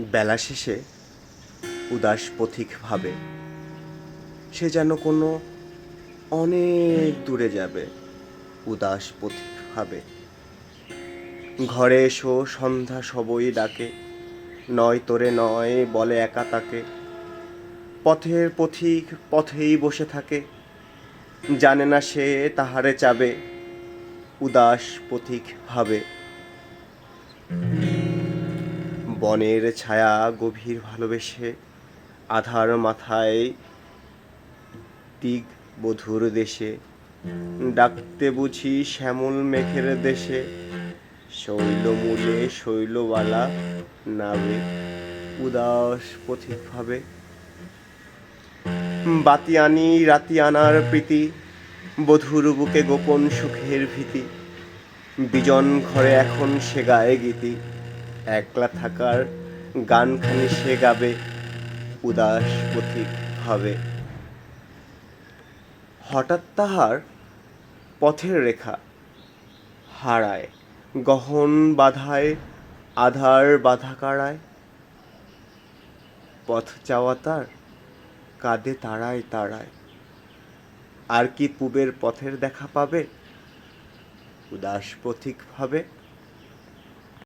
বেলা শেষে উদাস পথিক ভাবে, সে যেন কোনো অনেক দূরে যাবে, উদাস পথিক ভাবে। ঘরে এসো, সন্ধ্যা সবই ডাকে, নয় তোরে নয় বলে একা তাকে। পথের পথিক পথেই বসে থাকে, জানে না সে তাহারে চাবে, উদাস পথিক ভাবে। বনের ছায়া গভীর ভালোবেসে আধার মাথায় দিগ বধুর দেশে। ডাকতে বুঝি শ্যামল মেঘের দেশে। শৈলমূলে শৈলবালা নাবে উদাস পথিক ভাবে বাতি আনি, রাতি আনার প্রীতি, বধুর বুকে গোপন সুখের ভীতি। বিজন ঘরে এখন সে গায়ে গীতি। একলা থাকার গানখানি সে গাবে, উদাস পথিক ভাবে হঠাৎ তাহার পথের রেখা হারায়, গহন বাধায়, আধার বাধা কাড়ায়। পথ চাওয়া তার কাঁদে তাড়ায় তাড়ায় আর কি পুবের পথের দেখা পাবে? উদাস পথিক ভাবে